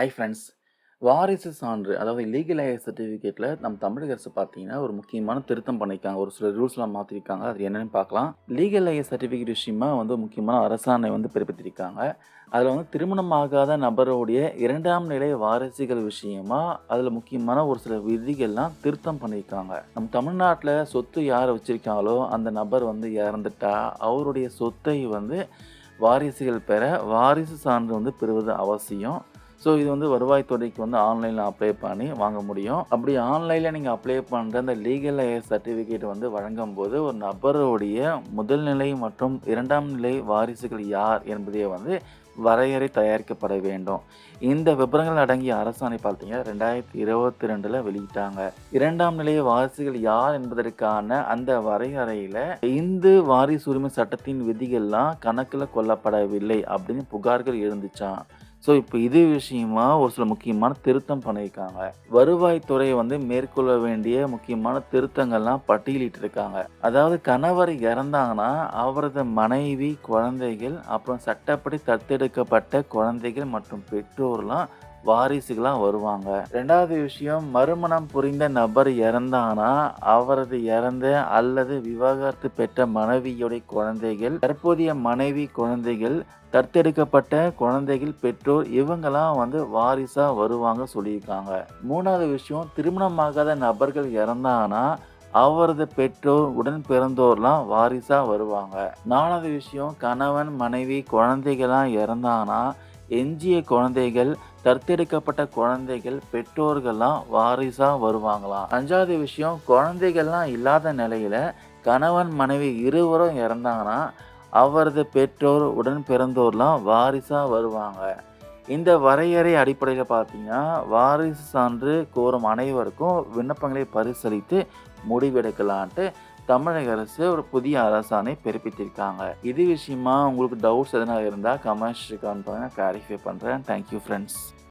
Hi friends வாரிசு சான்று அதாவது லீகல் சர்டிஃபிகேட்டில் நம்ம தமிழக அரசு பார்த்தீங்கன்னா ஒரு முக்கியமான திருத்தம் பண்ணியிருக்காங்க. ஒரு சில ரூல்ஸ்லாம் மாற்றிருக்காங்க அது என்னென்னு பார்க்கலாம் லீகல் சர்டிஃபிகேட் விஷயமா வந்து முக்கியமான அரசாணை வந்து பிறப்பித்திருக்காங்க. அதில் வந்து திருமணமாகாத நபருடைய இரண்டாம் நிலை வாரிசுகள் விஷயமா அதில் முக்கியமான ஒரு சில விதிகள்லாம் திருத்தம் பண்ணியிருக்காங்க. நம்ம தமிழ்நாட்டில் சொத்து யார் வச்சுருக்காங்களோ அந்த நபர் வந்து இறந்துட்டா அவருடைய சொத்தை வந்து வாரிசுகள் பெற வாரிசு சான்று வந்து பெறுவது அவசியம். ஸோ இது வந்து வருவாய்த்துறைக்கு வந்து ஆன்லைனில் அப்ளை பண்ணி வாங்க முடியும். அப்படி ஆன்லைனில் நீங்கள் அப்ளை பண்ணுற அந்த லீகல் சர்டிஃபிகேட் வந்து வழங்கும் போது ஒரு நபருடைய முதல் நிலை மற்றும் இரண்டாம் நிலை வாரிசுகள் யார் என்பதை வந்து வரையறை தயாரிக்கப்பட வேண்டும். இந்த விவரங்கள் அடங்கிய அரசாணை பார்த்தீங்கன்னா ரெண்டாயிரத்தி இருபத்தி ரெண்டில் வெளியிட்டாங்க. இரண்டாம் நிலை வாரிசுகள் யார் என்பதற்கான அந்த வரையறையில் இந்து வாரிசு உரிமை சட்டத்தின் விதிகள்லாம் கணக்கில் கொல்லப்படவில்லை அப்படின்னு புகார்கள் இருந்துச்சான் ஸோ இப்போ இது விஷயமா ஒரு சில முக்கியமான திருத்தம் பண்ணியிருக்காங்க. வருவாய்த்துறை வந்து மேற்கொள்ள வேண்டிய முக்கியமான திருத்தங்கள்லாம் பட்டியலிட்டு இருக்காங்க அதாவது கணவர் இறந்தாங்கன்னா அவரது மனைவி குழந்தைகள் அப்புறம் சட்டப்படி தத்தெடுக்கப்பட்ட குழந்தைகள் மற்றும் பெற்றோர்லாம் வாரிசுகளாக வருவாங்க. ரெண்டாவது விஷயம் மறுமணம் புரிந்த நபர் இறந்தானா? அவரது இறந்த அல்லது விவாகரத்து பெற்ற மனைவியுடைய குழந்தைகள் தற்போதைய மனைவி குழந்தைகள் தத்தெடுக்கப்பட்ட குழந்தைகள் பெற்றோர் இவங்கெல்லாம் வந்து வாரிசா வருவாங்க சொல்லியிருக்காங்க. மூணாவது விஷயம் திருமணமாகாத நபர்கள் இறந்தானா? அவரது பெற்றோர் உடன் பிறந்தோர்லாம் வாரிசா வருவாங்க. நாலாவது விஷயம் கணவன் மனைவி குழந்தைகள்லாம் இறந்தானா? எஞ்சிய குழந்தைகள் தத்தெடுக்கப்பட்ட குழந்தைகள் பெற்றோர்கள்லாம் வாரிசாக வருவாங்களாம் அஞ்சாவது விஷயம் குழந்தைகள்லாம் இல்லாத நிலையில் கணவன் மனைவி இருவரும் இறந்தாங்கன்னா அவரது பெற்றோர் உடன் பிறந்தோர்லாம் வாரிசாக வருவாங்க. இந்த வரையறை அடிப்படையில் பார்த்தீங்கன்னா வாரிசு சான்று கோரும் அனைவருக்கும் விண்ணப்பங்களை பரிசீலித்து முடிவெடுக்கலான்ட்டு தமிழக அரசு ஒரு புதிய அரசாணை பிறப்பித்திருக்காங்க. இது விஷயமா உங்களுக்கு டவுட்ஸ் எதனா இருந்தால் கமெண்ட்ஸ் கான் பண்ணுங்கள் கிளாரிஃபை பண்ணுறேன் தேங்க்யூ ஃப்ரெண்ட்ஸ்